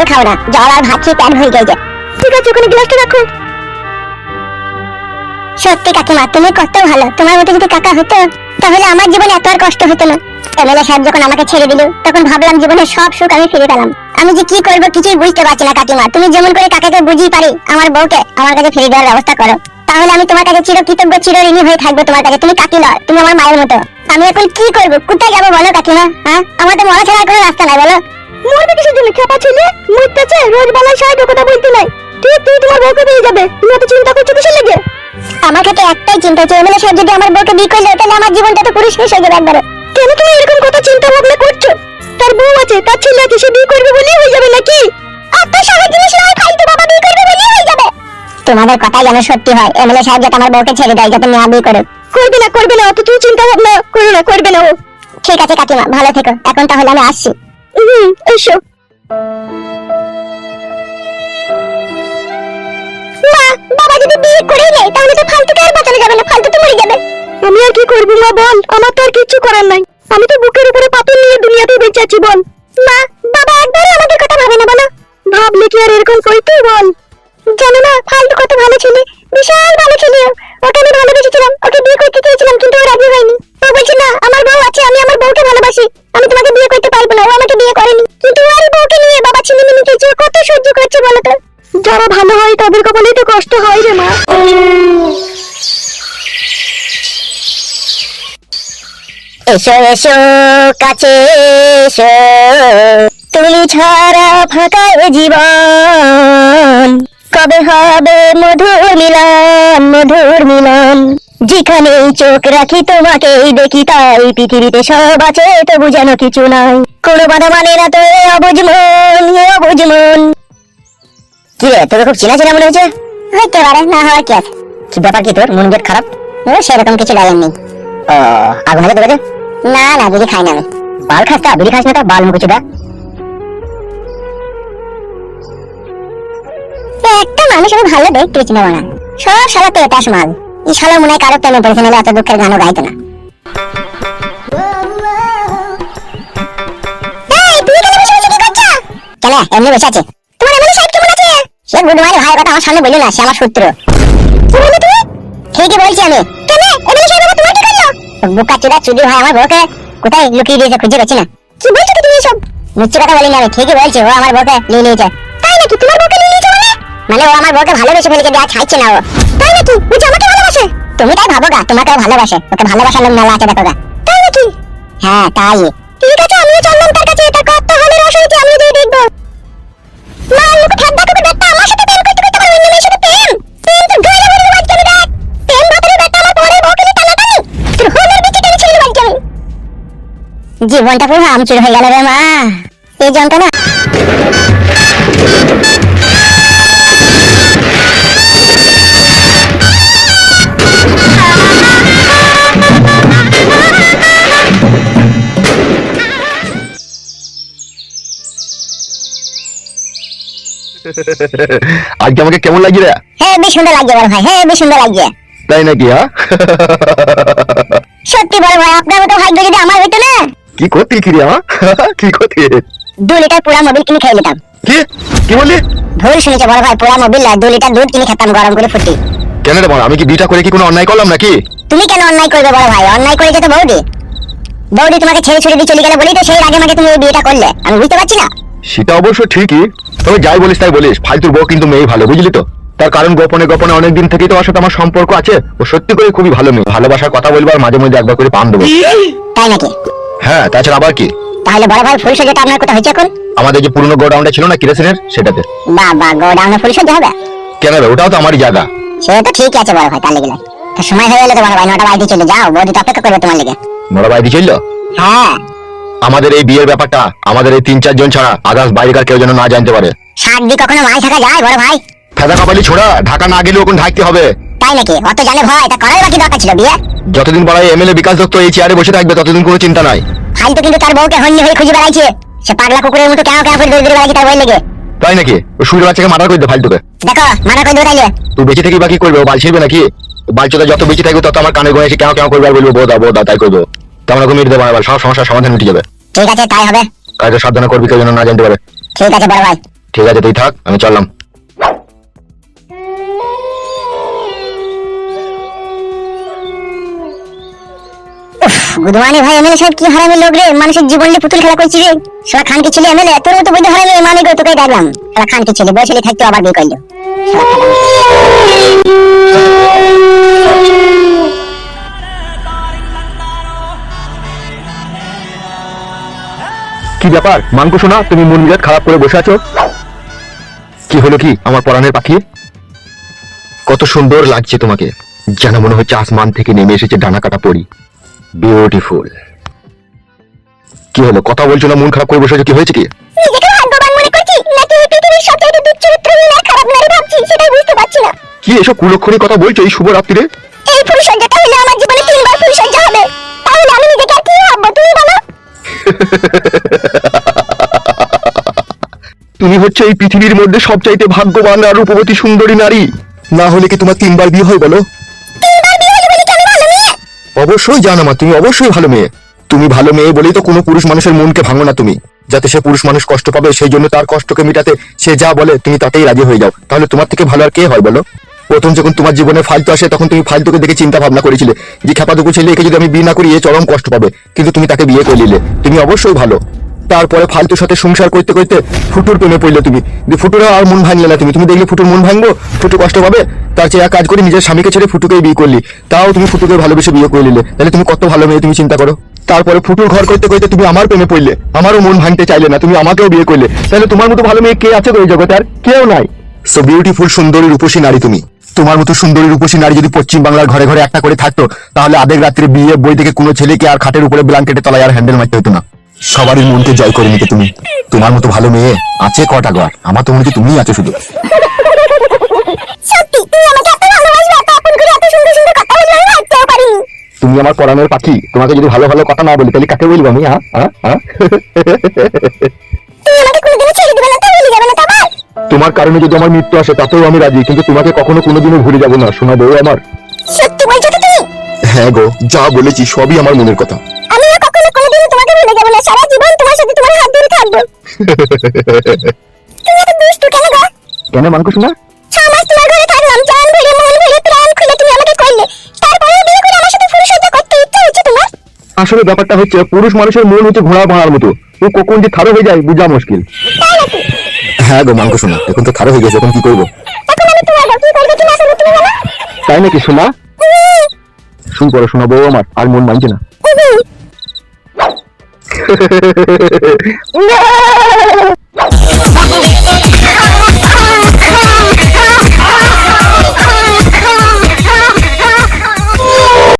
জল খাও না জল আর ভাত খেয়ে প্যান হয়ে গেছে ঠিক আছে, ওখানে গ্লাসটা রাখো। সত্যি কাকিমা, তুমি কত ভালো, তোমার মতো যদি কাকা হতো, তাহলে আমার জীবনে এত আর কষ্ট হতো না। এমএলএ সাহেব যখন আমাকে ছেড়ে দিল, তখন ভাবলাম জীবনের সব সুখ আমি ফিরে পেলাম। আমি যে কি করব কিছুই বুঝতে পারছি না কাকিমা, তুমি যেমন করে কাকাকে বুঝিয়ে পারি, আমার বউকে আমার কাছে ফিরে দেওয়ার ব্যবস্থা করো। তাহলে আমি তোমার কাছে চির কৃতজ্ঞ চির ঋণী হয়ে থাকব তোমার কাছে, তুমি কাকি নয়, তুমি আমার মায়ের মতো। আমি এখন কি করব, কোথায় যাব বলো কাকিমা হ্যাঁ? আমার তো মরা ছাড়া কোনো রাস্তা নাই, বলো। মরবে কিসের জন্য? খেপা ছেলে? মরতেছে রোজ বেলায় সাহেব কথা বলতে নাই তুই তুই তোমার বউকে পেয়ে যাবে। তুমি এত চিন্তা করছ কিসের লেগে? আমার একটাই চিন্তা হচ্ছে এমএলএ সাহেব যদি আমার বউকে বিয়ে করলে তাহলে আমার জীবনটা তো পুরো শেষ হয়ে যাবে একবারে। কেন তুমি এরকম কথা চিন্তা ভাবনা করছ? তার বউ আছে তার ছেলে আছে সে বিয়ে করবে বলেই হয়ে যাবে নাকি? এত সহজ জিনিস নয় ফালতু বাবা বিয়ে করবে বলেই হয়ে যাবে। তোমাদের কথাই যেন সত্যি হয় এমএলএ সাহেব যাতে আমার বউকে ছেড়ে দেয় যাতে মেয়া বিয়ে করুক করবে না করবে না অত তুমি চিন্তা ভাবনা করো না করবে না ও। ঠিক আছে কাকিমা ভালো থেকো এখন তাহলে আমি আসছি। হুম, এসো। বাবা যদি বিয়ে করে নেয়, তাহলে তো ফালতুকে আর বাঁচানো যাবে না ফালতু কি করব, মা বল? আমার তো আর কিচ্ছু করার নাই। আমি তো বুকের উপরে পাথর নিয়ে দুনিয়াতে বেঁচে আছি, বল। মা, বাবা একবারও আমাদের কথা ভাবে না, বলো। ভাবলে কি আর এরকম করতে বল? যারা ভালো হয় তাদের কপালেই তো কষ্ট হয় রে মা। এসো এসো, কাছে এসো। তুমি ছাড়া ফাঁকা জীবন। কবে হবে মধুর মিলন মধুর মিলন? যেখানে চোখ রাখি তোমাকেই দেখি তাই পৃথিবীতে সব আছে, তবু যেন কিছু নাই। কোনো বাধা মানে না তো অবুঝ মন। কি রে তোকে খুব চেনা চেনা মনে হচ্ছে? হইতে পারে না হওয়ার কি আছে? কি ব্যাপার কি তোর? মন গেট খারাপ? ও সেরকম কিছু নেই। ও আগুন লাগে তোকে না না বিড়ি খাই না আমি। বাল খাস তা বিড়ি খাস না তা বাল মুখে একটা মানুষ আমি ভালো দেখতে চিনে না সব শালা তো এটাস মাল এই শালা মনে হয় কারও প্রেমে পড়েছে নাহলে এত দুঃখের গানও গাইতো না? কেন এমনি বসে আছে। তোমার এমনি সাহেব কেমন আছে? সে গুডমানি ভাই কথা আমার সামনে বলল না, সে আমার সূত্র কি ঠিকই বলছি আমি। কেন? বুকা চুদা ভাই আমার বউকে কোথায় লুকিয়ে দিয়েছে খুঁজে পাচ্ছি না। কি বলছো তুমি এসব? মিথ্যে কথা বলিনি আমি, ঠিকই বলছি, ও আমার বউকে নিয়ে নিয়েছে। তাই নাকি তোমার বউকে নিয়ে নিয়েছে মানে? মানে ও আমার বউকে ভালোবেসে ফেলেছে দেয়া ছাইছে না ও। তাই নাকি? ও যে আমাকে ভালোবাসে। তুমি তাই ভাবো গা তোমাকে ভালোবাসে, ওকে ভালোবাসার লোক মেলা আছে দেখো গা। তাই নাকি? হ্যাঁ তাই। ঠিক আছে, আমিও চললাম তার কাছে এটা কত হলে রস হয়েছে আমিও দিয়ে দেখব। জীবনটা পুরো আমচুর হয়ে গেল রে মা। এই যন্ত্রণা। আজকে আমাকে কেমন লাগছে রে? হ্যাঁ বেশ সুন্দর লাগছে বড় ভাই। হ্যাঁ বেশ সুন্দর লাগছে। তাই নাকি হ্যাঁ? সত্যি বড় ভাই আপনার মতো ভাগ্য যদি আমার হইতো না কি করতে কি রে হ্যাঁ? কি করতে দু লিটার পুরা মোবিল কিনে খেয়ে নিতাম। কি? কি বললি? ভুল শুনেছে বড় ভাই পুরা মোবিল দু লিটার দুধ কিনে খেতাম গরম করে ফুটি। কেন রে বল আমি কি বিটা করে কি কোনো অন্যায় করলাম নাকি? তুমি কেন অন্যায় করবে বড় ভাই? অন্যায় করেছে তো বৌদি। বৌদি তোমাকে ছেড়ে ছুড়ে দিয়ে চলে গেলে বলেই তো সেই আগে মাকে তুমি এই বিয়েটা করলে। আমি বুঝতে পারছি না। সেটা অবশ্য ঠিকই তবে যাই বলিস তাই বলিস। ফালতুর বউ কিন্তু মেয়ে ভালো বুঝলি তো? তার কারণ গোপনে গোপনে অনেক দিন থেকেই তো সাথে আমার সম্পর্ক আছে। ও সত্যি করে খুবই ভালো মেয়ে। ভালোবাসার কথা বলব আর মাঝে মধ্যে একবার করে পাম দেবো। তাই নাকি? হ্যাঁ তাছাড়া আবার কি? তাহলে বড় ভাই ফুল সজ্জাটা আপনার কোথায় হয়েছে এখন? আমাদের যে পুরনো গোডাউনটা ছিল না কিরোসিনের সেটাতে। বাবা গোডাউনে ফুল সজ্জা হবে? কেন রে ওটাও তো আমারই জায়গা। সে তো ঠিকই আছে বড় ভাই তার লেগে তো সময় হয়ে গেলে তো বড় ভাই নটা বাড়িতে চলে যাও বৌদি তো অপেক্ষা করবে তোমার লেগে। মোরা বাইরে চলল? হ্যাঁ। আমাদের এই বিয়ের ব্যাপারটা আমাদের এই তিন চারজন ছাড়া আদার্স বাইরেকার কেউ যেন না জানতে পারে। শাক দিয়ে কখনো মাছ থাকা যায় বড় ভাই? ফেদা কপালি ছোড়া ঢাকা না গেলে ওখানে ঢাকতে হবে। তাই নাকি? অত জানে ভয় তা করার বাকি দরকার ছিল বিয়ে? যতদিন বড় এমএলএ বিকাশ দত্ত এই চেয়ারে বসে থাকবে ততদিন কোনো চিন্তা নাই। ফালতু কিন্তু তার বউকে হন্যে হয়ে খুঁজে বেড়াইছে। সে পাগলা কুকুরের মতো কেন কেন করে দৌড়ে দৌড়ে বেড়াইছে তার বই লেগে। তাই নাকি? ও সুরের বাচ্চাকে মার্ডার করে দে ফালতুকে। দেখো মানা করে দৌড়াইলে তুই বেঁচে থাকি বাকি করবে? ও বাল ছিড়বে নাকি? বালচোদা যত বেঁচে থাকবে তত আমার কানে গনে এসে কেন কেন করবে আর বলব বোধা বোধা তাই করব। তেমন রকম মিটতে পারবে সব সমস্যার সমাধান মিটে যাবে। ঠিক আছে তাই হবে। কাজে সাবধানে করবি কেউ যেন না জানতে পারে। ঠিক আছে বড় ভাই। ঠিক আছে তুই থাক আমি চললাম। গুদমানি ভাই, এমএলএ সাহেব, কি হারামি লোক রে? মানুষের জীবন নিয়ে পুতুল খেলা করছি রে? সারা খানকে ছেলে এমএলএ, তোর মতো বৈধ হারামি মামি গো তোকে ডাকলাম সারা খানকে ছেলে, বয়সে থাকতে আবার বিয়ে করল। কি ব্যাপার? মাংকু শোনা তুমি মন মেজাজ খারাপ করে বসে আছো? কি হলো কি, আমার পরাণের পাখি? কত সুন্দর লাগছে তোমাকে। যেন মনে হচ্ছে আসমান থেকে নেমে এসেছে ডানা কাটা পরি। বিউটিফুল কি হলো? কথা বলছো না মন খারাপ করে বসে কি হয়েছে কি? নিজেকে ভাগ্যবান মনে করছি নাকি এই পৃথিবীর সবচেয়ে দুশ্চরিত্রহীন আর খারাপ নারী ভাবছি সেটাই বুঝতে পারছি না। কি এসব কুলক্ষণী কথা বলছো এই শুভ রাত্রিরে এই হলে আমার জীবনে তিনবার হবে। তাহলে আমি নিজেকে কি ভাববো তুমি বলো? তুমি হচ্ছে এই পৃথিবীর মধ্যে সবচাইতে ভাগ্যবান আর রূপবতী সুন্দরী নারী। না হলে কি তোমার তিনবার বিয়ে হয় বলো তিনবার বিয়ে হলে বলে কি আমি ভালো মেয়ে অবশ্যই জানো মা, তুমি অবশ্যই ভালো মেয়ে। তুমি ভালো মেয়ে বলেই তো কোনো পুরুষ মানুষের মনকে ভাঙো না তুমি। যাতে সে পুরুষ মানুষ কষ্ট পাবে, সেই জন্য তার কষ্টকে মিটাতে সে যা বলে তুমি তাতেই রাজি হয়ে যাও। তাহলে তোমার থেকে ভালো আর কে হয় বলো? প্রথম যখন তোমার জীবনে ফালতু আসে, তখন তুমি ফালতুকে দেখে চিন্তা ভাবনা করেছিলে। যে খেপাদুকু ছেলে একে যদি আমি বিয়ে না করি, এ চরম কষ্ট পাবে। কিন্তু তুমি তাকে বিয়ে করে নিলে। তুমি অবশ্যই ভালো। তারপরে ফালতুর সাথে সংসার করতে করতে ফুটুর প্রেমে পড়লে তুমি। ফুটুর আর মন ভাঙলে না তুমি। তুমি দেখলে ফুটুর মন ভাঙবো? ফুটু কষ্ট পাবে? তার চেয়ে কাজ করে, নিজের স্বামীকে ছেড়ে ফুটুকেই বিয়ে করলি। তাও তুমি ফুটুকে ভালোবেসে বিয়ে করে নিলে। তাহলে তুমি কত ভালো মেয়ে তুমি চিন্তা করো। তারপরে ফুটুর ঘর করতে করতে তুমি আমার প্রেমে পড়লে। আমারও মন ভাঙতে চাইলে না, তুমি আমাকেও বিয়ে করলে। তাহলে তোমার মতো ভালো মেয়ে কে আছে এই জগতে? আর কেউ নাই। সো বিউটিফুল সুন্দরী, রূপসী নারী তুমি। তোমার মতো সুন্দরী, রূপসী নারী যদি পশ্চিম বাংলার ঘরে ঘরে একটা করে থাকতো, তাহলে আধেক রাত্রে বিয়ে বই থেকে কোনো ছেলেকে আর খাটের উপরে ব্ল্যাঙ্কেটে তলায় আর হ্যান্ডেল মারতে হতো না। সবারই মনকে জয় করে নিতে তুমি। তোমার মতো ভালো মেয়ে আছে কটা ঘর? আমার তো মনে হচ্ছে তুমিই আছো শুধু। সত্যি তুমি আমার পরাণের পাখি তোমাকে যদি ভালো ভালো কথা না বলি তাহলে কাকে বলব আমি হ্যাঁ তুমি আমাকে কোনোদিনও ছেড়ে দিবে না তো ভুলে যাবে না তো আবার তোমার কারণে যদি আমার মৃত্যু আসে তাতেও আমি রাজি কিন্তু তোমাকে কখনো কোনোদিনও ভুলে যাব না শোনা বউ আমার। সত্যি বলছো তো তুমি? হ্যাঁ গো যা বলেছি সবই আমার মনের কথা। না সারা জীবন তোমার সাথে তোমার হাত ধরে থাকব। তুমি এত দুষ্টু কেন গো? কেন মানকো শোনা? ছ মাস তোমার ঘরে থাকলাম জান ভরে মন ভরে প্রাণ খুলে তুমি আমাকে করলে। তারপরে বিয়ে করে আমার সাথে ফুলসজ্জা করতে ইচ্ছা হচ্ছে তোমার? আসলে ব্যাপারটা হচ্ছে পুরুষ মানুষের মন হচ্ছে ঘোড়া ভাড়ার মতো। ও কখন যে থারো হয়ে যায় বুঝা মুশকিল। হ্যাঁ গো মানকো শোনা এখন তো থারো হয়ে গেছে এখন কি করব? এখন আমি তোমার কি করবে কি না তুমি বলো। তাই নাকি শোনা? শুন পড়ো শোনা বউ আমার আর মন মানছে না। ¡No!